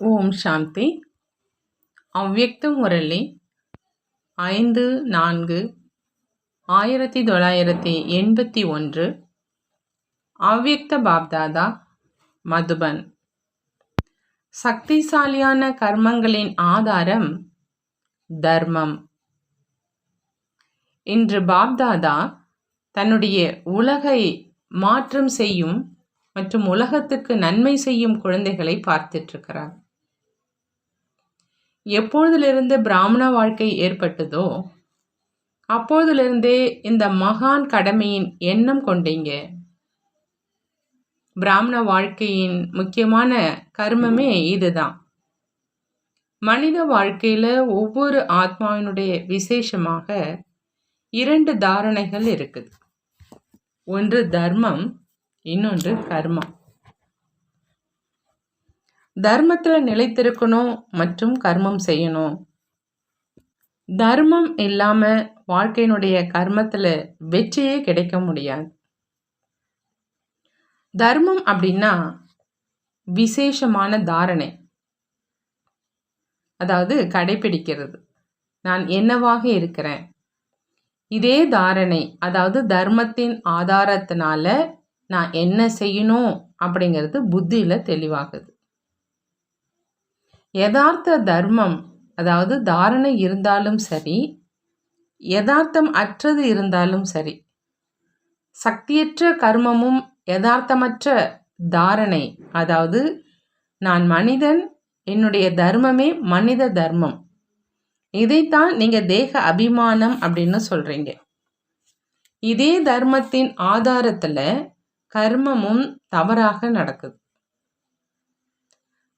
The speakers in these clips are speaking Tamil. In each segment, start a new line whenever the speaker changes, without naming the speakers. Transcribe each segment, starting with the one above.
ஓம் சாந்தி. அவ்யக்த முரளி. ஐந்து நான்கு ஆயிரத்தி தொள்ளாயிரத்தி எண்பத்தி ஒன்று. அவ்யக்த பாப்தாதா மதுபன். சக்திசாலியான கர்மங்களின் ஆதாரம் தர்மம். இன்று பாப்தாதா தன்னுடைய உலகை மாற்றம் செய்யும் மற்றும் உலகத்துக்கு நன்மை செய்யும் குழந்தைகளை பார்த்துட்ருக்கிறார் எப்பொழுதிலிருந்து பிராமண வாழ்க்கை ஏற்பட்டதோ அப்போதிலிருந்தே இந்த மகான் கடமையின் எண்ணம் கொண்டீங்க. பிராமண வாழ்க்கையின் முக்கியமான கர்மமே இதுதான். மனித வாழ்க்கையில் ஒவ்வொரு ஆத்மாவினுடைய விசேஷமாக இரண்டு தாரணைகள் இருக்குது. ஒன்று தர்மம் இன்னொன்று கர்மம் தர்மத்தில் நிலைத்திருக்கணும் மற்றும் கர்மம் செய்யணும். தர்மம் இல்லாமல் வாழ்க்கையினுடைய கர்மத்தில் வெற்றியே கிடைக்க முடியாது. தர்மம் அப்படின்னா விசேஷமான தாரணை. அதாவது கடைபிடிக்கிறது. நான் என்னவாக இருக்கிறேன்? இதே தாரணை அதாவது தர்மத்தின் ஆதாரத்தினால நான் என்ன செய்யணும் அப்படிங்கிறது புத்தியில் தெளிவாகுது. யதார்த்த தர்மம் அதாவது தாரணை இருந்தாலும் சரி யதார்த்தம் அற்றது இருந்தாலும் சரி சக்தியற்ற கர்மமும் யதார்த்தமற்ற தாரணை அதாவது நான் மனிதன் என்னுடைய தர்மமே மனித தர்மம். இதைத்தான் நீங்கள் தேக அபிமானம் அப்படின்னு சொல்கிறீங்க இதே தர்மத்தின் ஆதாரத்தில் கர்மமும் தவறாக நடக்குது.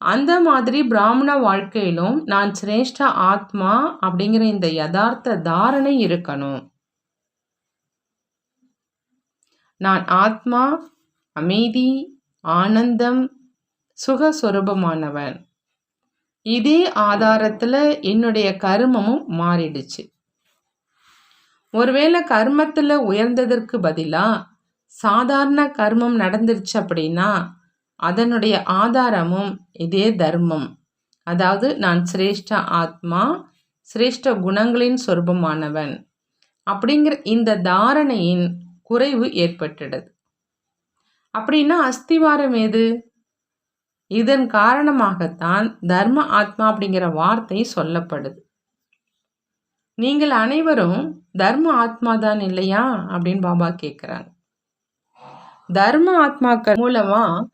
அந்த மாதிரி பிராமண வாழ்க்கையிலும் நான் சிரேஷ்ட ஆத்மா அப்படிங்கிற இந்த யதார்த்த தாரணை இருக்கணும். நான் ஆத்மா அமைதி ஆனந்தம் சுகஸ்வரூபமானவன். இதே ஆதாரத்தில் என்னுடைய கர்மமும் மாறிடுச்சு. ஒருவேளை கர்மத்தில் உயர்ந்ததற்கு பதிலாக சாதாரண கர்மம் நடந்துருச்சு அப்படின்னா அதனுடைய ஆதாரமும் இதே தர்மம். அதாவது நான் சிரேஷ்ட ஆத்மா சிரேஷ்ட குணங்களின் சொருபமானவன். அப்படிங்கிற இந்த தாரணையின் குறைவு ஏற்பட்டுடுது அப்படின்னா அஸ்திவாரம் எது இதன் காரணமாகத்தான் தர்ம ஆத்மா அப்படிங்கிற வார்த்தை சொல்லப்படுது. நீங்கள் அனைவரும் தர்ம ஆத்மா தான் இல்லையா? அப்படின்னு பாபா கேட்குறாங்க தர்ம ஆத்மாக்கள் மூலமாக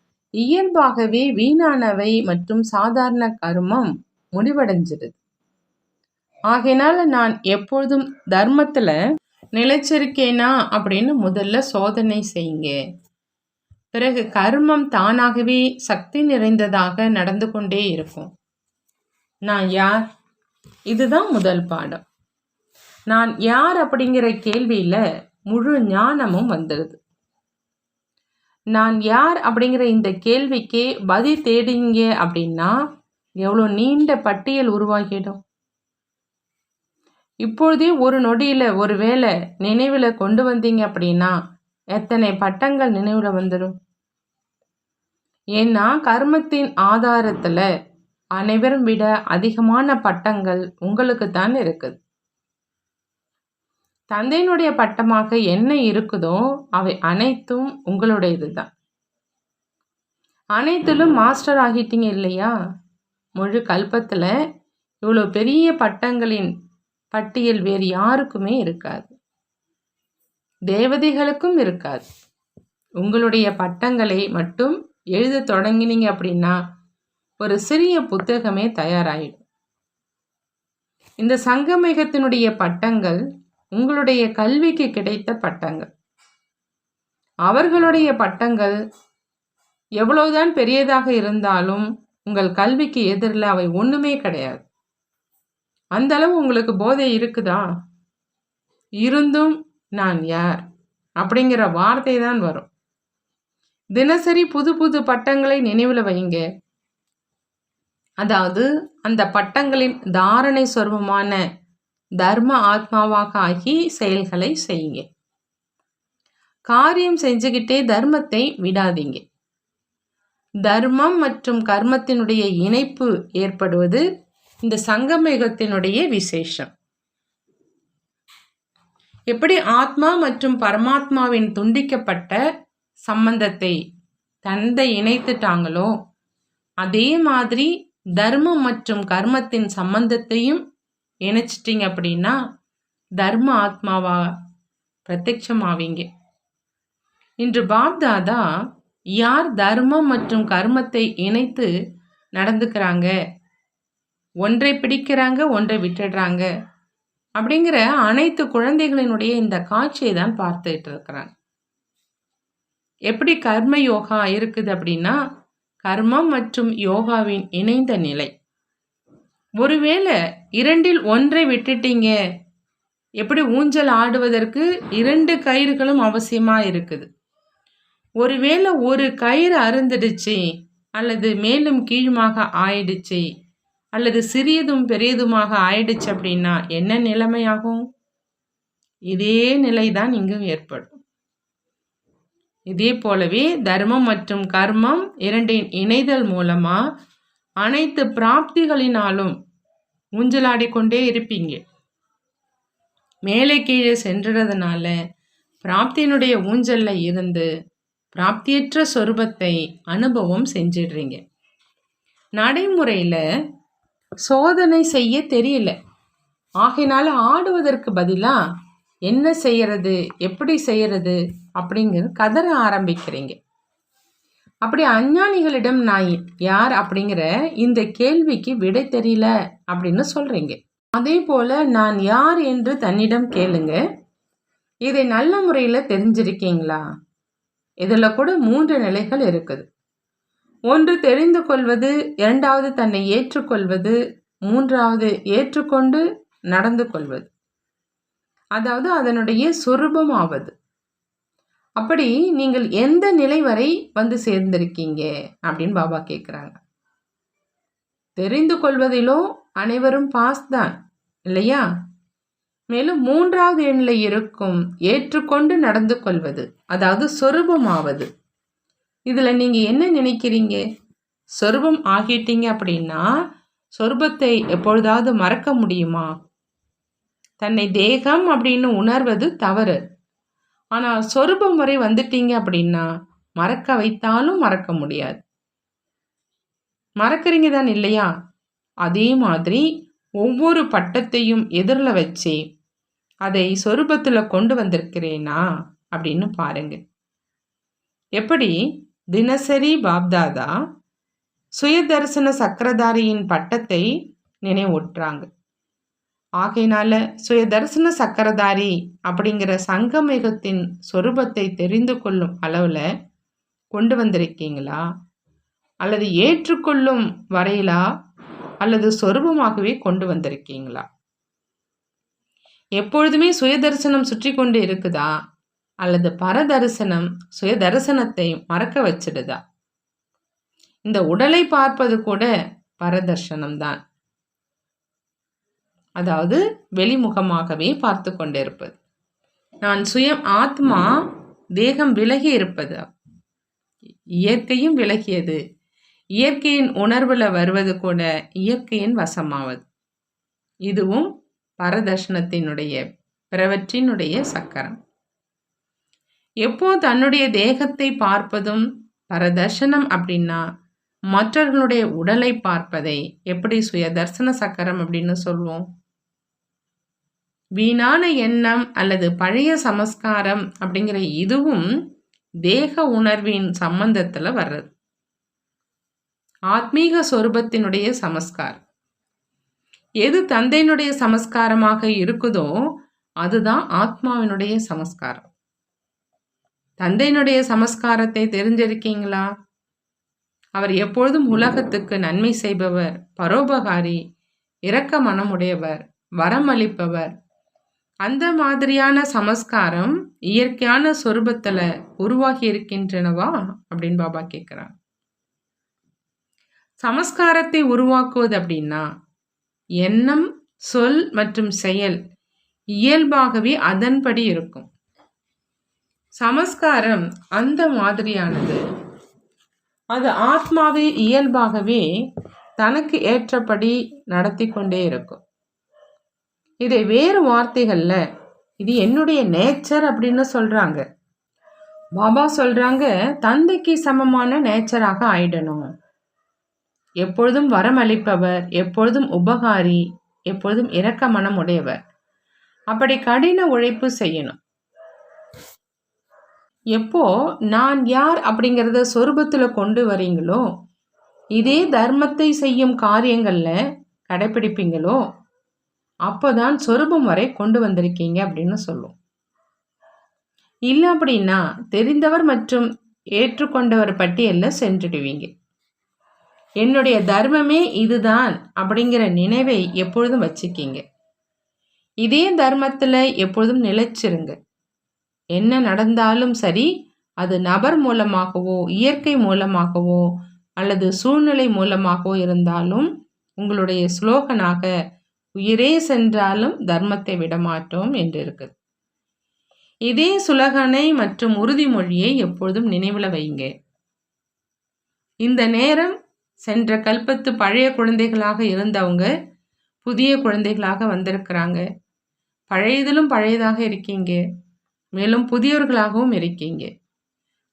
இயல்பாகவே வீணானவை மற்றும் சாதாரண கர்மம் முடிவடைஞ்சிருது ஆகையினால நான் எப்பொழுதும் தர்மத்தில் நிலைச்சிருக்கேனா அப்படின்னு முதல்ல சோதனை செய்யுங்க. பிறகு கர்மம் தானாகவே சக்தி நிறைந்ததாக நடந்து கொண்டே இருக்கும். நான் யார்? இதுதான் முதல் பாடம். நான் யார் அப்படிங்கிற கேள்வியில் முழு ஞானமும் வந்துடுது. நான் யார் அப்படிங்கிற இந்த கேள்விக்கு பதில் தேடிங்க அப்படின்னா எவ்வளோ நீண்ட பட்டியல் உருவாகிடும். இப்பொழுதே ஒரு நொடியில் ஒரு வேளை நினைவில் கொண்டு வந்தீங்க அப்படின்னா எத்தனை பட்டங்கள் நினைவில் வந்துடும் ஏன்னா கர்மத்தின் ஆதாரத்தில் அனைவரும் விட அதிகமான பட்டங்கள் உங்களுக்கு தான் இருக்குது. தந்தையினுடைய பட்டமாக என்ன இருக்குதோ அவை அனைத்தும் உங்களுடையது தான் அனைத்திலும் மாஸ்டர் ஆகிட்டீங்க இல்லையா? முழு கல்பத்தில் இவ்வளோ பெரிய பட்டங்களின் பட்டியல் வேறு யாருக்குமே இருக்காது. தேவதைகளுக்கும் இருக்காது. உங்களுடைய பட்டங்களை மட்டும் எழுத தொடங்கினீங்க அப்படின்னா ஒரு சிறிய புத்தகமே தயாராகிடும் இந்த சங்கமேகத்தினுடைய பட்டங்கள் உங்களுடைய கல்விக்கு கிடைத்த பட்டங்கள். அவர்களுடைய பட்டங்கள் எவ்வளவுதான் பெரியதாக இருந்தாலும் உங்கள் கல்விக்கு எதிரில் அவை ஒன்றுமே கிடையாது. அந்த அளவு உங்களுக்கு போதை இருக்குதா? இருந்தும் நான் யார்? அப்படிங்கிற வார்த்தை தான் வரும். தினசரி புது புது பட்டங்களை நினைவில் வைங்க. அதாவது அந்த பட்டங்களின் தாரணை சொர்வமான தர்ம ஆத்மாவாக ஆகி செயல்களை செய்யுங்க. காரியம் செஞ்சுக்கிட்டே தர்மத்தை விடாதீங்க. தர்மம் மற்றும் கர்மத்தினுடைய இணைப்பு ஏற்படுவது இந்த சங்கமேகத்தினுடைய விசேஷம். எப்படி ஆத்மா மற்றும் பரமாத்மாவின் துண்டிக்கப்பட்ட சம்பந்தத்தை தந்தை இணைத்துட்டாங்களோ அதே மாதிரி தர்மம் மற்றும் கர்மத்தின் சம்பந்தத்தையும் இணைச்சிட்டிங்க அப்படின்னா தர்ம ஆத்மாவா பிரத்யட்சமாவீங்க இன்று பாப்தாதா யார் தர்மம் மற்றும் கர்மத்தை இணைத்து நடந்துக்கிறாங்க? ஒன்றை பிடிக்கிறாங்க ஒன்றை விட்டுடுறாங்க. அப்படிங்கிற அனைத்து குழந்தைகளினுடைய இந்த காட்சியை தான் பார்த்துட்டு இருக்கிறாங்க. எப்படி கர்ம யோகா இருக்குது அப்படின்னா கர்மம் மற்றும் யோகாவின் இணைந்த நிலை. ஒருவேளை இரண்டில் ஒன்றை விட்டுட்டீங்க. எப்படி ஊஞ்சல் ஆடுவதற்கு இரண்டு கயிறுகளும் அவசியமாக இருக்குது? ஒருவேளை ஒரு கயிறு அருந்துடுச்சு அல்லது மேலும் கீழுமாக ஆயிடுச்சு அல்லது சிறியதும் பெரியதுமாக ஆயிடுச்சு அப்படின்னா என்ன நிலைமையாகும்? இதே நிலை தான் இங்கும் ஏற்படும். இதே போலவே தர்மம் மற்றும் கர்மம் இரண்டின் இணைதல் மூலமா அனைத்து பிராப்திகளினாலும் ஊஞ்சலாடிக்கொண்டே இருப்பீங்க. மேலே கீழே சென்றதுனால பிராப்தியினுடைய ஊஞ்சலில் இருந்து பிராப்தியற்ற சொரூபத்தை அனுபவம் செஞ்சிடுறீங்க. நடைமுறையில் சோதனை செய்ய தெரியல. ஆகையினால ஆடுவதற்கு பதிலாக என்ன செய்யறது எப்படி செய்யறது அப்படிங்கிறது கதற ஆரம்பிக்கிறீங்க. அப்படி அஞ்ஞானிகளிடம் நான் யார் அப்படிங்கிற இந்த கேள்விக்கு விடை தெரியல அப்படின்னு சொல்றீங்க. அதே போல நான் யார் என்று தன்னிடம் கேளுங்க. இதை நல்ல முறையில் தெரிஞ்சிருக்கீங்களா? இதில் கூட மூன்று நிலைகள் இருக்குது. ஒன்று தெரிந்து கொள்வது இரண்டாவது தன்னை ஏற்றுக்கொள்வது மூன்றாவது ஏற்றுக்கொண்டு நடந்து கொள்வது. அதாவது அதனுடைய சுரூபமாவது. அப்படி நீங்கள் எந்த நிலை வரை வந்து சேர்ந்திருக்கீங்க? அப்படின்னு பாபா கேட்குறாங்க தெரிந்து கொள்வதிலோ அனைவரும் பாஸ் தான் இல்லையா? மேலும் மூன்றாவது எண்ணில் இருக்கும் ஏற்றுக்கொண்டு நடந்து கொள்வது அதாவது சொரூபமாவது. இதில் நீங்கள் என்ன நினைக்கிறீங்க? சொருபம் ஆகிட்டீங்க அப்படின்னா சொருபத்தை எப்பொழுதாவது மறக்க முடியுமா? தன்னை தேகம் அப்படின்னு உணர்வது தவறு. ஆனால் சொருபம் வரை வந்துட்டீங்க அப்படின்னா மறக்க வைத்தாலும் மறக்க முடியாது. மறக்கிறீங்க தான் இல்லையா? அதே மாதிரி ஒவ்வொரு பட்டத்தையும் எதிரில் வச்சு அதை சொரூபத்தில் கொண்டு வந்திருக்கிறேனா அப்படின்னு பாருங்க. எப்படி? தினசரி பாப்தாதா சுயதர்சன சக்கரதாரியின் பட்டத்தை நினைவூட்டுறாங்க. ஆகையினால சுயதர்சன சக்கரதாரி அப்படிங்கிற சங்கமேகத்தின் சொரூபத்தை தெரிந்து கொள்ளும் அளவில் கொண்டு வந்திருக்கீங்களா? அல்லது ஏற்றுக்கொள்ளும் வரையிலா? அல்லது சொரூபமாகவே கொண்டு வந்திருக்கீங்களா? எப்பொழுதுமே சுயதர்சனம் சுற்றி கொண்டு இருக்குதா? அல்லது பரதரிசனம் சுய தரிசனத்தை மறக்க வச்சிடுதா? இந்த உடலை பார்ப்பது கூட பரதர்சனம்தான் அதாவது வெளிமுகமாகவே பார்த்து கொண்டிருப்பது. நான் சுயம் ஆத்மா தேகம் விலகி இருப்பது. இயற்கையும் விலகியது. இயற்கையின் உணர்வில் வருவது கூட இயற்கையின் வசமாவது. இதுவும் பரதர்ஷனத்தினுடைய பிறவற்றினுடைய சக்கரம். எப்போ தன்னுடைய தேகத்தை பார்ப்பதும் பரதர்ஷனம் அப்படின்னா மற்றவர்களுடைய உடலை பார்ப்பதை எப்படி சுய தர்சன சக்கரம் அப்படின்னு சொல்லுவோம் வீணான எண்ணம் அல்லது பழைய சமஸ்காரம் அப்படிங்கிற இதுவும் தேக உணர்வின் சம்பந்தத்தில் வர்றது. ஆத்மீக சொரூபத்தினுடைய சமஸ்காரம். எது தந்தையினுடைய சமஸ்காரமாக இருக்குதோ அதுதான் ஆத்மாவினுடைய சமஸ்காரம். தந்தையினுடைய சமஸ்காரத்தை தெரிஞ்சிருக்கீங்களா? அவர் எப்பொழுதும் உலகத்துக்கு நன்மை செய்பவர் பரோபகாரி இரக்க மனமுடையவர் வரமளிப்பவர் அந்த மாதிரியான சமஸ்காரம் இயற்கையான சொரூபத்தில் உருவாகி இருக்கின்றனவா அப்படின்னு பாபா கேட்குறார் சமஸ்காரத்தை உருவாக்குவது அப்படின்னா எண்ணம் சொல் மற்றும் செயல் இயல்பாகவே அதன்படி இருக்கும். சமஸ்காரம் அந்த மாதிரியானது அது ஆத்மாவை இயல்பாகவே தனக்கு ஏற்றபடி நடத்தி கொண்டே இருக்கும். இதை வேறு வார்த்தைகளில் இது என்னுடைய நேச்சர் அப்படின்னு சொல்கிறாங்க பாபா சொல்கிறாங்க தந்தைக்கு சமமான நேச்சராக ஆயிடணும். எப்பொழுதும் வரமளிப்பவர் எப்பொழுதும் உபகாரி எப்பொழுதும் இரக்க மனம் உடையவர். அப்படி கடின உழைப்பு செய்யணும். எப்போ நான் யார் அப்படிங்கிறத சொரூபத்தில் கொண்டு வரீங்களோ இதே தர்மத்தை செய்யும் காரியங்களில் கடைப்பிடிப்பீங்களோ அப்போதான் சொரூபம் வரை கொண்டு வந்திருக்கீங்க அப்படின்னு சொல்லும். இல்லை அப்படின்னா தெரிந்தவர் மற்றும் ஏற்றுக்கொண்டவர் பட்டியலில் சென்றுடுவீங்க. என்னுடைய தர்மமே இதுதான் அப்படிங்கிற நினைவை எப்பொழுதும் வச்சுக்கிங்க. இதே தர்மத்தில் எப்பொழுதும் நிலைச்சிருங்க. என்ன நடந்தாலும் சரி அது நபர் மூலமாகவோ இயற்கை மூலமாகவோ அல்லது சூழ்நிலை மூலமாகவோ இருந்தாலும் உங்களுடைய ஸ்லோகனாக உயிரே சென்றாலும் தர்மத்தை விடமாட்டோம் என்று இருக்குது இதே சுலகனை மற்றும் உறுதிமொழியை எப்பொழுதும் நினைவில் வைங்க. இந்த நேரம் சென்ற கல்பத்து பழைய குழந்தைகளாக இருந்தவங்க புதிய குழந்தைகளாக வந்திருக்கிறாங்க. பழையதிலும் பழையதாக இருக்கீங்க. மேலும் புதியவர்களாகவும் இருக்கீங்க.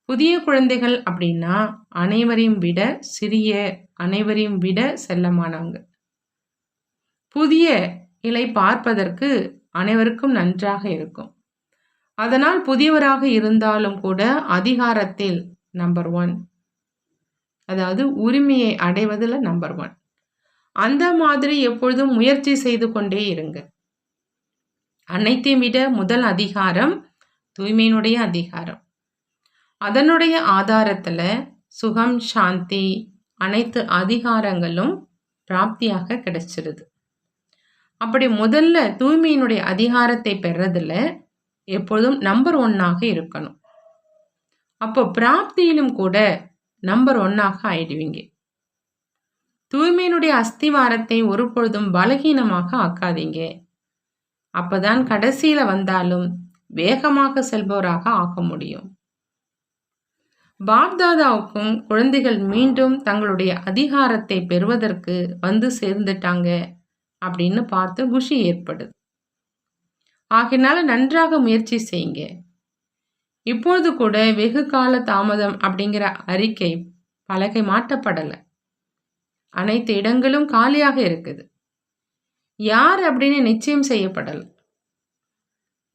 புதிய குழந்தைகள் அப்படின்னா அனைவரையும் விட சிறிய அனைவரையும் விட செல்லமானவங்க. புதிய இலை பார்ப்பதற்கு அனைவருக்கும் நன்றாக இருக்கும். அதனால் புதியவராக இருந்தாலும் கூட அதிகாரத்தில் நம்பர் ஒன் அதாவது உரிமையை அடைவதில் நம்பர் ஒன் அந்த மாதிரி எப்பொழுதும் முயற்சி செய்து கொண்டே இருங்க. அனைத்தையும் விட முதல் அதிகாரம் தூய்மையினுடைய அதிகாரம். அதனுடைய ஆதாரத்தில் சுகம் சாந்தி அனைத்து அதிகாரங்களும் பிராப்தியாக கிடைச்சிருது. அப்படி முதல்ல தூய்மையினுடைய அதிகாரத்தை பெறதில் எப்பொழுதும் நம்பர் ஒன்னாக இருக்கணும். அப்போ பிராப்தியிலும் கூட நம்பர் ஒன்னாக ஆயிடுவீங்க. தூய்மையினுடைய அஸ்திவாரத்தை ஒரு பொழுதும் பலகீனமாக ஆக்காதீங்க. அப்பதான் கடைசியில வந்தாலும் வேகமாக செல்பவராக ஆக முடியும். பாப்தாதாவுக்கும் குழந்தைகள் மீண்டும் தங்களுடைய அதிகாரத்தை பெறுவதற்கு வந்து சேர்ந்துட்டாங்க. அப்படின்னு பார்த்து குஷி ஏற்படுது. ஆகினால நன்றாக முயற்சி செய்யுங்க. இப்பொழுது கூட வெகு கால தாமதம் அப்படிங்கிற அறிக்கை பலகை மாட்டப்படலை அனைத்து இடங்களும் காலியாக இருக்குது. யார் அப்படின்னு நிச்சயம் செய்யப்படலை.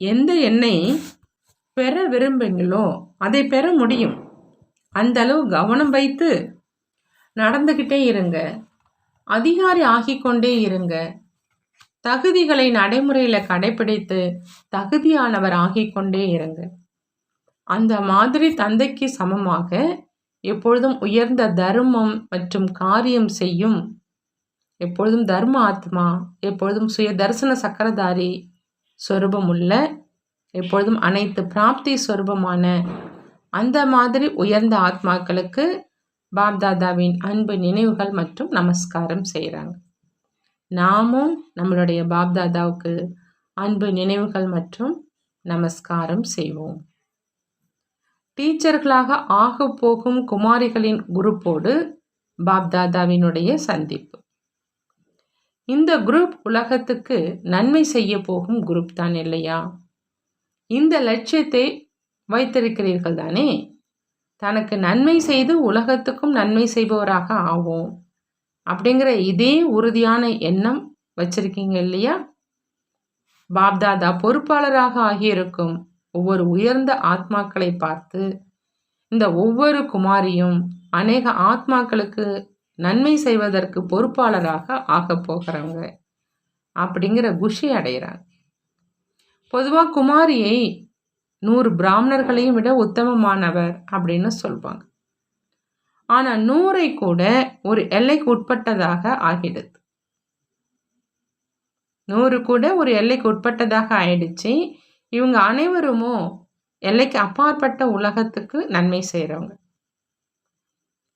எந்த எண்ணெய் பெற விரும்புங்களோ அதை பெற முடியும். அந்த அளவு கவனம் வைத்து நடந்துக்கிட்டே இருங்க. அதிகாரி ஆகிக்கொண்டே இருங்க. தகுதிகளை நடைமுறையில் கடைபிடித்து தகுதியானவர் ஆகிக்கொண்டே இருங்க. அந்த மாதிரி தந்தைக்கு சமமாக எப்பொழுதும் உயர்ந்த தர்மம் மற்றும் காரியம் செய்யும். எப்பொழுதும் தர்ம ஆத்மா எப்பொழுதும் சுய தரிசன சக்கரதாரி சொரூபம் உள்ள எப்பொழுதும் அனைத்து பிராப்தி சொரூபமான அந்த மாதிரி உயர்ந்த ஆத்மாக்களுக்கு பாப்தாதாவின் அன்பு நினைவுகள் மற்றும் நமஸ்காரம் செய்கிறாங்க. நாமும் நம்மளுடைய பாப்தாதாவுக்கு அன்பு நினைவுகள் மற்றும் நமஸ்காரம் செய்வோம். டீச்சர்களாக ஆக போகும் குமாரிகளின் குரூப்போடு பாப்தாதாவினுடைய சந்திப்பு. இந்த குரூப் உலகத்துக்கு நன்மை செய்ய போகும் குரூப் தான் இல்லையா? இந்த லட்சியத்தை வைத்திருக்கிறீர்கள் தானே? தனக்கு நன்மை செய்து உலகத்துக்கும் நன்மை செய்பவராக ஆவோம். அப்படிங்கிற இதே உறுதியான எண்ணம் வச்சிருக்கீங்க இல்லையா? பாப்தாதா பொறுப்பாளராக ஆகியிருக்கும் ஒவ்வொரு உயர்ந்த ஆத்மாக்களை பார்த்து இந்த ஒவ்வொரு குமாரியும் அநேக ஆத்மாக்களுக்கு நன்மை செய்வதற்கு பொறுப்பாளராக ஆக போகிறவங்க அப்படிங்கிற குஷி அடைகிறாங்க. பொதுவாக குமாரியை நூறு பிராமணர்களையும் விட உத்தமமானவர் அப்படின்னு சொல்வாங்க. ஆனால் நூறை கூட ஒரு எல்லைக்கு உட்பட்டதாக ஆகிடுது. நூறு கூட ஒரு எல்லைக்கு உட்பட்டதாக ஆயிடுச்சு. இவங்க அனைவருமோ எல்லைக்கு அப்பாற்பட்ட உலகத்துக்கு நன்மை செய்கிறவங்க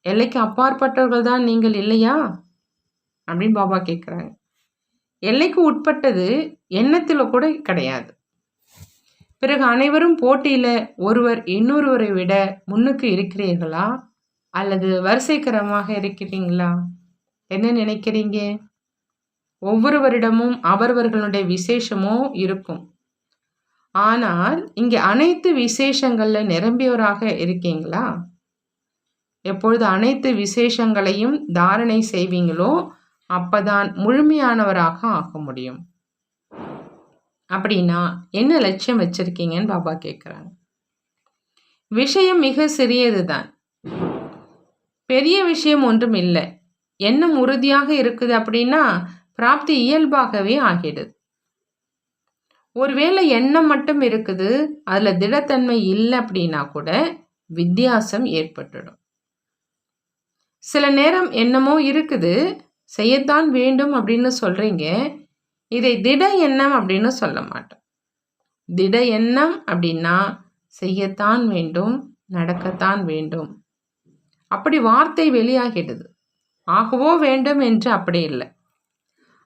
எல்லைக்கு அப்பாற்பட்டவர்கள் தான் நீங்கள் இல்லையா? அப்படின்னு பாபா கேட்குறாங்க எல்லைக்கு உட்பட்டது எண்ணத்தில் கூட கிடையாது. பிறகு அனைவரும் போட்டியில் ஒருவர் இன்னொருவரை விட முன்னுக்கு இருக்கிறீர்களா? அல்லது வரிசைக்கரமாக இருக்கிறீங்களா? என்ன நினைக்கிறீங்க? ஒவ்வொருவரிடமும் அவரவர்களுடைய விசேஷமோ இருக்கும். ஆனால் இங்கே அனைத்து விசேஷங்களில் நிரம்பியவராக இருக்கீங்களா? எப்பொழுது அனைத்து விசேஷங்களையும் தாரணை செய்வீங்களோ அப்பதான் முழுமையானவராக ஆக முடியும். அப்படின்னா என்ன லட்சியம் வச்சிருக்கீங்கன்னு பாபா கேட்குறாங்க விஷயம் மிக சிறியது தான் பெரிய விஷயம் ஒன்றும் இல்லை. எண்ணம் உறுதியாக இருக்குது அப்படின்னா பிராப்தி இயல்பாகவே ஆகிடுது. ஒருவேளை எண்ணம் மட்டும் இருக்குது அதில் திடத்தன்மை இல்லை அப்படின்னா கூட வித்தியாசம் ஏற்பட்டுடும். சில நேரம் என்னமோ இருக்குது செய்யத்தான் வேண்டும் அப்படின்னு சொல்கிறீங்க இதை திட எண்ணம் அப்படின்னு சொல்ல மாட்டோம். திட எண்ணம் அப்படின்னா செய்யத்தான் வேண்டும் நடக்கத்தான் வேண்டும். அப்படி வார்த்தை வெளியாகிடுது. ஆகவோ வேண்டும் என்று அப்படி இல்லை.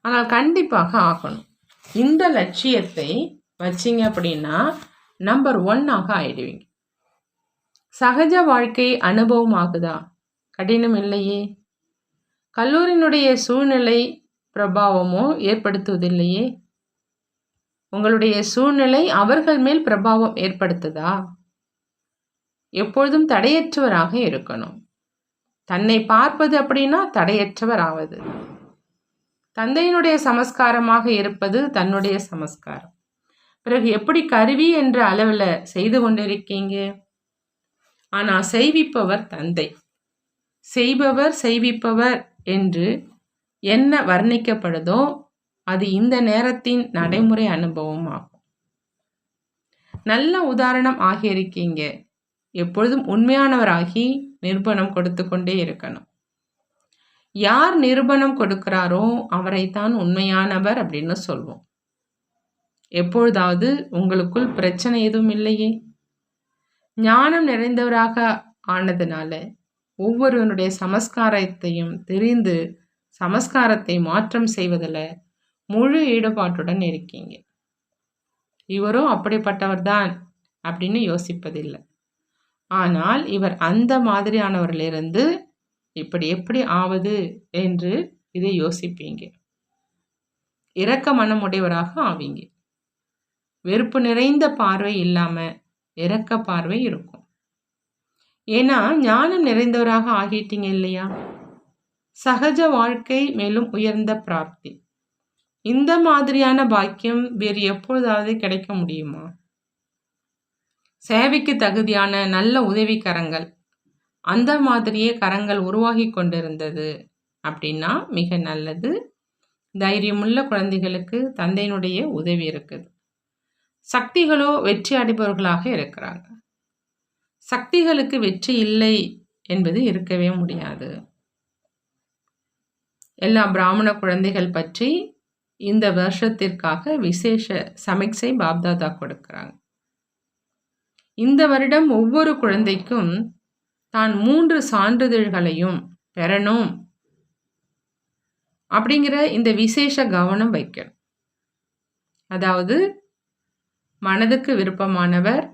ஆனால் கண்டிப்பாக ஆகணும். இந்த லட்சியத்தை வச்சிங்க அப்படின்னா நம்பர் ஒன்னாக ஆயிடுவீங்க. சகஜ வாழ்க்கை அனுபவம் ஆகுதா? கடினம் இல்லையே. கல்லூரியினுடைய சூழ்நிலை பிரபாவமோ ஏற்படுத்துவதில்லையே. உங்களுடைய சூழ்நிலை அவர்கள் மேல் பிரபாவம் ஏற்படுத்துதா? எப்பொழுதும் தடையற்றவராக இருக்கணும். தன்னை பார்ப்பது அப்படின்னா தடையற்றவர் ஆவது தந்தையினுடைய சமஸ்காரமாக இருப்பது தன்னுடைய சமஸ்காரம். பிறகு எப்படி கருவி என்ற அளவில் செய்து கொண்டிருக்கீங்க? ஆனால் செய்விப்பவர் தந்தை. செய்பவர் செய்விப்பவர் என்று என்ன வர்ணிக்கப்படுதோ அது இந்த நேரத்தின் நடைமுறை அனுபவம் ஆகும் நல்ல உதாரணம் ஆகியிருக்கீங்க. எப்பொழுதும் உண்மையானவராகி நிர்பணம் கொடுத்து கொண்டே இருக்கணும். யார் நிரூபணம் கொடுக்கிறாரோ அவரைத்தான் உண்மையானவர் அப்படின்னு சொல்வோம். எப்பொழுதாவது உங்களுக்குள் பிரச்சனை எதுவும் இல்லையே. ஞானம் நிறைந்தவராக ஆனதுனால ஒவ்வொருவனுடைய சமஸ்காரத்தையும் தெரிந்து சமஸ்காரத்தை மாற்றம் செய்வதில் முழு ஈடுபாட்டுடன் இருக்கீங்க. இவரும் அப்படிப்பட்டவர் தான் அப்படின்னு யோசிப்பதில்லை. ஆனால் இவர் அந்த மாதிரியானவரிலிருந்து இப்படி எப்படி ஆவது என்று இதை யோசிப்பீங்க. இரக்க மனமுடையவராக ஆவீங்க. வெறுப்பு நிறைந்த பார்வை இல்லாமல் இரக்க பார்வை இருக்கும். ஏன்னா ஞானம் நிறைந்தவராக ஆகிட்டீங்க இல்லையா? சகஜ வாழ்க்கை மேலும் உயர்ந்த பிராப்தி. இந்த மாதிரியான பாக்கியம் வேறு எப்பொழுதாவது கிடைக்க முடியுமா? சேவைக்கு தகுதியான நல்ல உதவிக்கரங்கள். அந்த மாதிரியே கரங்கள் உருவாகி கொண்டிருந்தது அப்படின்னா மிக நல்லது. தைரியமுள்ள குழந்தைகளுக்கு தந்தையினுடைய உதவி இருக்குது. சக்திகளோ வெற்றி அடைபவர்களாக இருக்கிறாங்க. சக்திகளுக்கு வெற்றி இல்லை என்பது இருக்கவே முடியாது. எல்லா பிராமண குழந்தைகள் பற்றி இந்த வருஷத்திற்காக விசேஷ சமிக்சை பாப்தாதா கொடுக்குறாங்க. இந்த வருடம் ஒவ்வொரு குழந்தைக்கும் தான் மூன்று சான்றிதழ்களையும் பெறணும் அப்படிங்கிற இந்த விசேஷ கவனம் வைக்கணும். அதாவது மனதுக்கு விருப்பமானவர்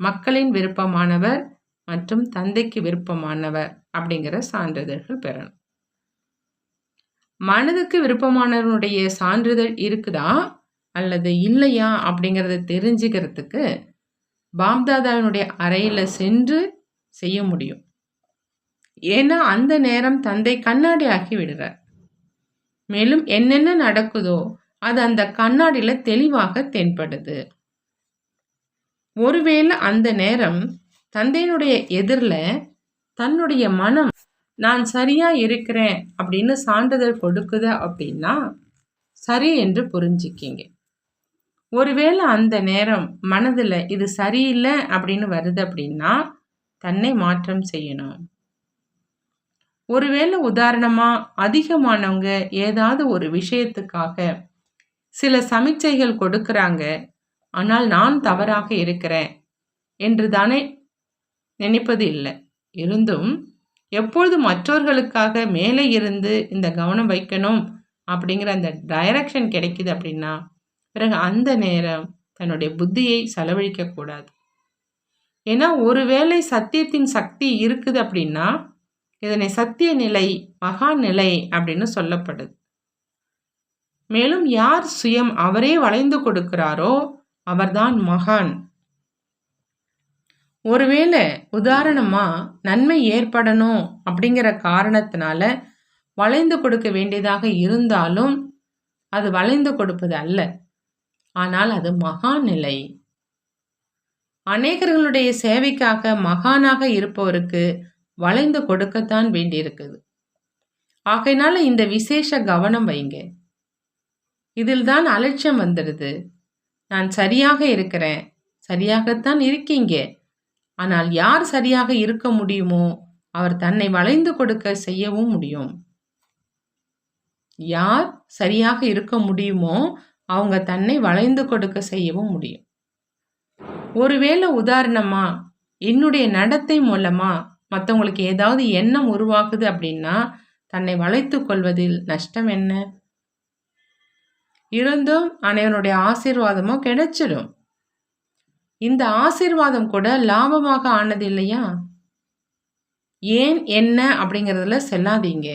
மக்களின் விருப்பமானவர் மற்றும் தந்தைக்கு விருப்பமானவர் அப்படிங்கிற சான்றிதழ்கள் பெறணும். மனதுக்கு விருப்பமானவனுடைய சான்றிதழ் இருக்குதா அல்லது இல்லையா அப்படிங்கிறத தெரிஞ்சுக்கிறதுக்கு பாப்தாதாவினுடைய அறையில் சென்று செய்ய முடியும். ஏன்னா அந்த நேரம் தந்தை கண்ணாடி ஆக்கி விடுறார். மேலும் என்னென்ன நடக்குதோ அது அந்த கண்ணாடியில் தெளிவாக தென்படுது. ஒருவேளை அந்த நேரம் தந்தையினுடைய எதிரில் தன்னுடைய மனம் நான் சரியாக இருக்கிறேன் அப்படின்னு சான்றிதழ் கொடுக்குது அப்படின்னா சரி என்று புரிஞ்சுக்கிங்க. ஒருவேளை அந்த நேரம் மனதில் இது சரியில்லை அப்படின்னு வருது அப்படின்னா தன்னை மாற்றம் செய்யணும். ஒருவேளை உதாரணமாக அதிகமானவங்க ஏதாவது ஒரு விஷயத்துக்காக சில சமிச்சைகள் கொடுக்குறாங்க ஆனால் நான் தவறாக இருக்கிறேன் என்று தானே நினைப்பது இல்லை. இருந்தும் எப்பொழுது மற்றவர்களுக்காக மேலே இருந்து இந்த கவனம் வைக்கணும் அப்படிங்கிற அந்த டைரக்ஷன் கிடைக்குது அப்படின்னா பிறகு அந்த நேரம் தன்னுடைய புத்தியை செலவழிக்கக்கூடாது ஏன்னா ஒருவேளை சத்தியத்தின் சக்தி இருக்குது அப்படின்னா இதனை சத்திய நிலை மகா நிலை அப்படின்னு சொல்லப்படுது. மேலும் யார் சுயம் அவரே வளைந்து கொடுக்கிறாரோ அவர்தான் மகான். ஒருவேளை உதாரணமாக நன்மை ஏற்படணும் அப்படிங்கிற காரணத்தினால வளைந்து கொடுக்க வேண்டியதாக இருந்தாலும் அது வளைந்து கொடுப்பது அல்ல. ஆனால் அது மகாநிலை. அநேகர்களுடைய சேவைக்காக மகானாக இருப்பவருக்கு வளைந்து கொடுக்கத்தான் வேண்டியிருக்குது. ஆகையினால இந்த விசேஷ கவனம் வைங்க. இதில் தான் அலட்சியம் வந்துடுது. நான் சரியாக இருக்கிறேன். சரியாகத்தான் இருக்கீங்க. ஆனால் யார் சரியாக இருக்க முடியுமோ அவர் தன்னை வளைந்து கொடுக்க செய்யவும் முடியும். யார் சரியாக இருக்க முடியுமோ அவங்க தன்னை வளைந்து கொடுக்க செய்யவும் முடியும். ஒருவேளை உதாரணமா என்னுடைய நடத்தை மூலமா மற்றவங்களுக்கு ஏதாவது எண்ணம் உருவாகுது அப்படின்னா தன்னை வளைத்து கொள்வதில் நஷ்டம் என்ன? இருந்தும் அனைவனுடைய ஆசீர்வாதமும் கிடைச்சிடும் இந்த ஆசீர்வாதம் கூட லாபமாக ஆனது இல்லையா? ஏன் என்ன அப்படிங்கிறதுல செல்லாதீங்க.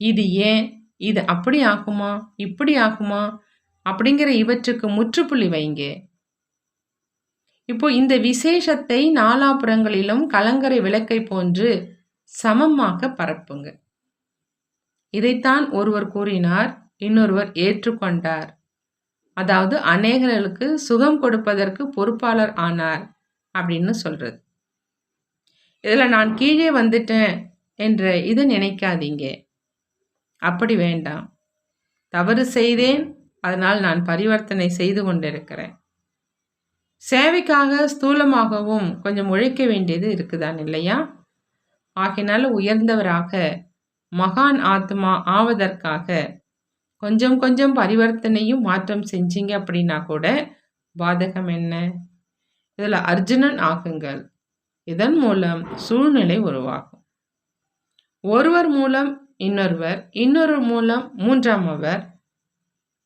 இது ஏன்? இது அப்படி ஆகுமா? இப்படி ஆகுமா? அப்படிங்கிற இவற்றுக்கு முற்றுப்புள்ளி வைங்க. இப்போ இந்த விசேஷத்தை நாலாபுறங்களிலும் கலங்கரை விளக்கை போன்று சமமாக பரப்புங்க. இதைத்தான் ஒருவர் கூறினார் இன்னொருவர் ஏற்றுக்கொண்டார். அதாவது அநேகர்களுக்கு சுகம் கொடுப்பதற்கு பொறுப்பாளர் ஆனார் அப்படின்னு சொல்றது. இதில் நான் கீழே வந்துட்டேன் என்ற இதை நினைக்காதீங்க. அப்படி வேண்டாம். தவறு செய்தேன் அதனால் நான் பரிவர்த்தனை செய்து கொண்டிருக்கிறேன். சேவைக்காக ஸ்தூலமாகவும் கொஞ்சம் உழைக்க வேண்டியது இருக்குதான் இல்லையா? ஆகினால உயர்ந்தவராக மகான் ஆத்மா ஆவதற்காக கொஞ்சம் கொஞ்சம் பரிவர்த்தனையும் மாற்றம் செஞ்சீங்க அப்படின்னா கூட பாதகம் என்ன? இதில் அர்ஜுனன் ஆகுங்கள். இதன் மூலம் சூழ்நிலை உருவாகும். ஒருவர் மூலம் இன்னொருவர் இன்னொரு மூலம் மூன்றாம் அவர்.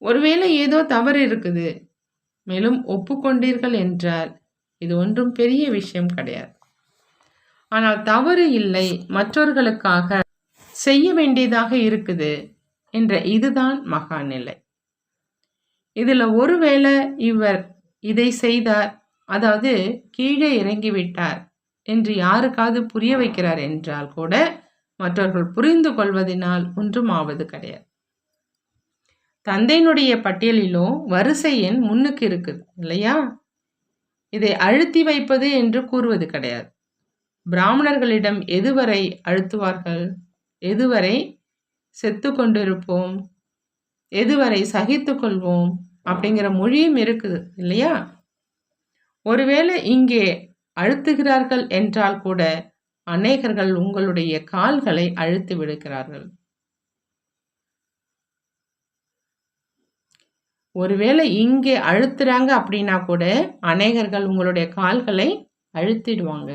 ஒருவேளை ஏதோ தவறு இருக்குது. மேலும் ஒப்புக்கொண்டீர்கள் என்றால் இது ஒன்றும் பெரிய விஷயம் கிடையாது. ஆனால் தவறு இல்லை. மற்றவர்களுக்காக செய்ய வேண்டியதாக இருக்குது. என்ற இதுதான் மகாநிலை. இதில் ஒருவேளை இவர் இதை செய்தார் அதாவது கீழே இறங்கிவிட்டார் என்று யாருக்காவது புரிய வைக்கிறார் என்றால் கூட மற்றவர்கள் புரிந்து கொள்வதனால் ஒன்றும் ஆவது கிடையாது. தந்தையினுடைய பட்டியலிலோ வரிசை எண் முன்னுக்கு இருக்குது இல்லையா? இதை அழுத்தி வைப்பது என்று கூறுவது கிடையாது. பிராமணர்களிடம் எதுவரை அழுத்துவார்கள்? எதுவரை செத்து கொண்டிருப்போம் எதுவரை சகித்து கொள்வோம் அப்படிங்கிற மொழியும் இருக்குது இல்லையா? ஒருவேளை இங்கே அழுத்துகிறார்கள் என்றால் கூட அநேகர்கள் உங்களுடைய கால்களை அழுத்து விடுகிறார்கள். ஒருவேளை இங்கே அழுத்துறாங்க அப்படின்னா கூட அநேகர்கள் உங்களுடைய கால்களை அழுத்திடுவாங்க.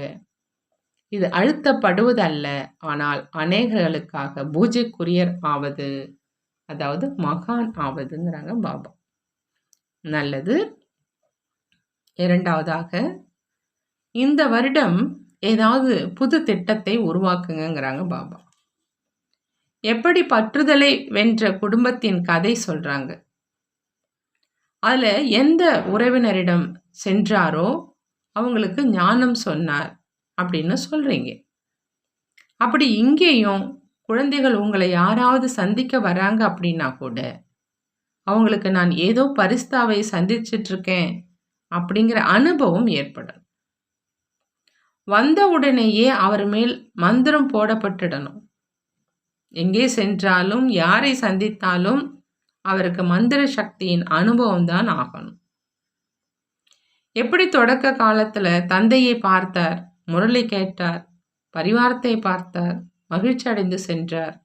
இது அழுத்தப்படுவதல்ல. ஆனால் அநேகர்களுக்காக பூஜைக்குரியர் ஆவது அதாவது மகான் ஆவதுங்கிறாங்க பாபா. நல்லது. இரண்டாவதாக இந்த வருடம் ஏதாவது புது திட்டத்தை உருவாக்குங்கிறாங்க பாபா. எப்படி பற்றுதலை வென்ற குடும்பத்தின் கதை சொல்றாங்க. அதில் எந்த உறவினரிடம் சென்றாரோ அவங்களுக்கு ஞானம் சொன்னார். அப்படின்னு சொல்கிறீங்க அப்படி இங்கேயும் குழந்தைகள் உங்களை யாராவது சந்திக்க வராங்க அப்படின்னா கூட அவங்களுக்கு நான் ஏதோ பரிஸ்தாவை சந்திச்சிட்ருக்கேன் அப்படிங்கிற அனுபவம் ஏற்படும் வந்த உடனேயே அவர் மேல் மந்திரம் போடப்பட்டுடணும். எங்கே சென்றாலும் யாரை சந்தித்தாலும் அவருக்கு மந்திர சக்தியின் அனுபவம் தான் ஆகணும். எப்படி தொடக்க காலத்தில் தந்தையை பார்த்தார் முரளி கேட்டார். பரிவாரத்தை பார்த்தார். மகிழ்ச்சி அடைந்து சென்றார்.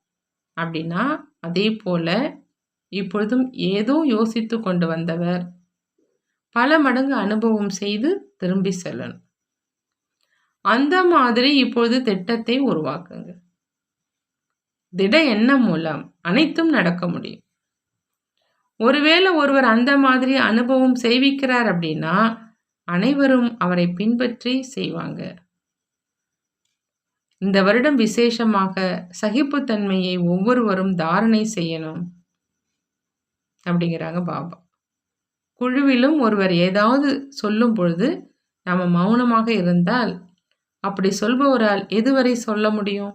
அப்படின்னா அதே போல இப்பொழுதும் ஏதோ யோசித்து கொண்டு வந்தவர். பல மடங்கு அனுபவம் செய்து திரும்பி செல்லணும். அந்த மாதிரி இப்பொழுது திட்டத்தை உருவாக்குங்க. திட எண்ணம் மூலம் அனைத்தும் நடக்க முடியும். ஒருவேளை ஒருவர் அந்த மாதிரி அனுபவம் செய்விக்கிறார் அப்படின்னா அனைவரும் அவரை பின்பற்றி செய்வாங்க. இந்த வருடம் விசேஷமாக சகிப்புத்தன்மையை ஒவ்வொருவரும் தாரணை செய்யணும். அப்படிங்கிறாங்க பாபா. குழுவிலும் ஒருவர் ஏதாவது சொல்லும் பொழுது நாம் மௌனமாக இருந்தால் அப்படி சொல்பவரால் எதுவரை சொல்ல முடியும்?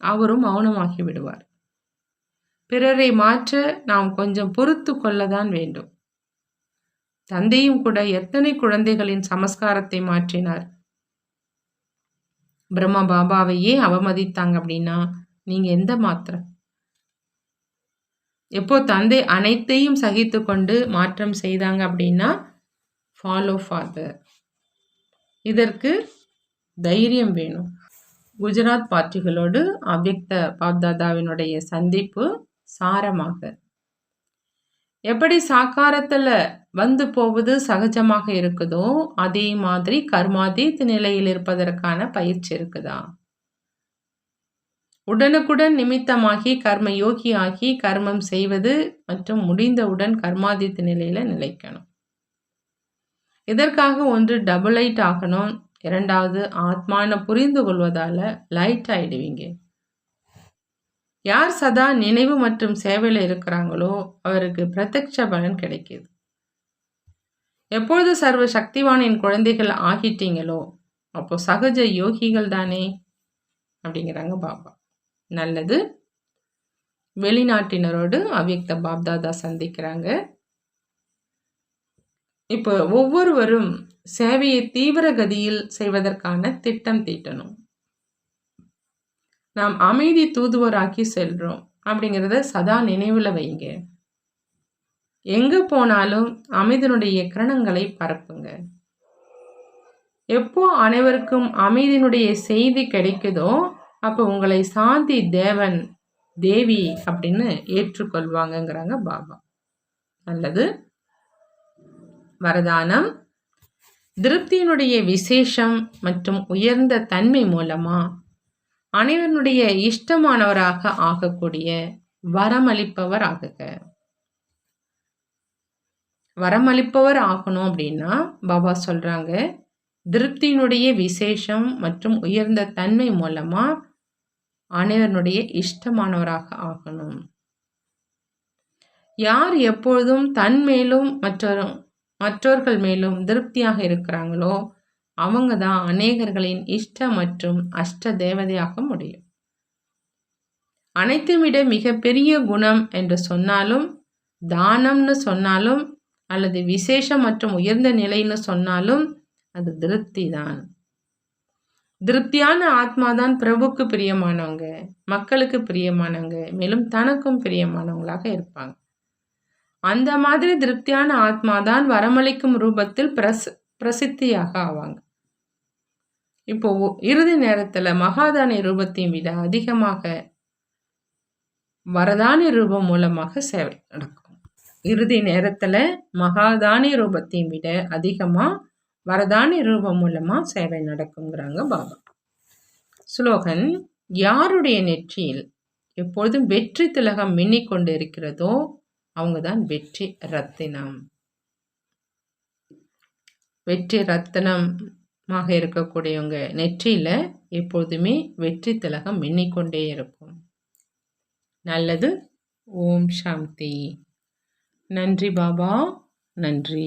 அவரும் மௌனமாகி விடுவார். பிறரை மாற்ற நாம் கொஞ்சம் பொறுத்து கொள்ளதான் வேண்டும். தந்தையும் கூட எத்தனை குழந்தைகளின் சமஸ்காரத்தை மாற்றினார்? பிரம்மா பாபாவையே அவமதித்தாங்க அப்படின்னா நீங்க எந்த மாத்திரை? எப்போ தந்தை அனைத்தையும் சகித்து கொண்டு மாற்றம் செய்தாங்க அப்படின்னா ஃபாலோ ஃபாதர் இதற்கு தைரியம் வேணும். குஜராத் பார்ட்டிகளோடு அவ்யக்த பாப்தாதாவினுடைய சந்திப்பு சாரமாக. எப்படி சாக்காரத்தில் வந்து போவது சகஜமாக இருக்குதோ அதே மாதிரி கர்மாதீத் நிலையில் இருப்பதற்கான பயிற்சி இருக்குதா? உடனுக்குடன் நிமித்தமாகி கர்ம ஆகி கர்மம் செய்வது மற்றும் முடிந்தவுடன் கர்மாதித்த நிலையில நிலைக்கணும். இதற்காக ஒன்று டபுள் லைட் ஆகணும். இரண்டாவது ஆத்மான புரிந்து கொள்வதால லைட் ஆயிடுவீங்க. யார் சதா நினைவு மற்றும் சேவையில் இருக்கிறாங்களோ அவருக்கு பிரத்யட்ச பலன் கிடைக்கிது. எப்பொழுது சர்வ சக்திவானின் குழந்தைகள் ஆகிட்டீங்களோ அப்போ சகஜ யோகிகள் தானே? அப்படிங்கிறாங்க பாபா. நல்லது. வெளிநாட்டினரோடு அவ்யக்த பாப்தாதா சந்திக்கிறாங்க. இப்போ ஒவ்வொருவரும் சேவையை தீவிர கதியில் செய்வதற்கான திட்டம் தீட்டணும். நாம் அமைதி தூதுவராக்கி செல்றோம் அப்படிங்கிறத சதா நினைவில் வைங்க. எங்கே போனாலும் அமைதியினுடைய கிரணங்களை பரப்புங்க. எப்போ அனைவருக்கும் அமைதியினுடைய செய்தி கிடைக்குதோ அப்போ உங்களை சாந்தி தேவன் தேவி அப்படின்னு ஏற்றுக்கொள்வாங்கங்கிறாங்க பாபா. நல்லது. வரதானம். திருப்தியினுடைய விசேஷம் மற்றும் உயர்ந்த தன்மை மூலமா அனைவருடைய இஷ்டமானவராக ஆகக்கூடிய வரமளிப்பவர் ஆகுக வரமளிப்பவர் ஆகணும் அப்படின்னா பாபா சொல்கிறாங்க திருப்தியினுடைய விசேஷம் மற்றும் உயர்ந்த தன்மை மூலமாக அனைவருடைய இஷ்டமானவராக ஆகணும். யார் எப்பொழுதும் தன் மேலும் மற்றொரு மற்றவர்கள் மேலும் திருப்தியாக இருக்கிறாங்களோ அவங்க தான் அநேகர்களின் இஷ்ட மற்றும் அஷ்ட தேவதையாக முடியும். அனைத்தும் விட மிகப்பெரிய குணம் என்று சொன்னாலும் தானம்னு சொன்னாலும் அல்லது விசேஷம் மற்றும் உயர்ந்த நிலைன்னு சொன்னாலும் அது திருப்தி தான். திருப்தியான ஆத்மா தான் பிரபுக்கு பிரியமானவங்க மக்களுக்கு பிரியமானவங்க மேலும் தனக்கும் பிரியமானவங்களாக இருப்பாங்க. அந்த மாதிரி திருப்தியான ஆத்மா தான் வரமளிக்கும் ரூபத்தில் பிரஸ் பிரசித்தியாக ஆவாங்க. இப்போ இறுதி நேரத்தில் மகாதானி ரூபத்தையும் விட அதிகமாக வரதானி ரூபம் மூலமாக சேவை நடக்கும். இறுதி நேரத்தில் மகாதானி ரூபத்தையும் விட அதிகமாக வரதானி ரூபம் மூலமாக சேவை நடக்குங்கிறாங்க பாபா. ஸ்லோகன் யாருடைய நெற்றியில் எப்பொழுதும் வெற்றி திலகம் மின்னிக்கொண்டு இருக்கிறதோ அவங்க தான் வெற்றி ரத்தினம். வெற்றி ரத்தனமாக இருக்கக்கூடியவங்க நெற்றியில் எப்பொழுதுமே வெற்றி திலகம் மின்னிக்கொண்டே இருக்கும். நல்லது ஓம் சாந்தி. நன்றி பாபா. நன்றி.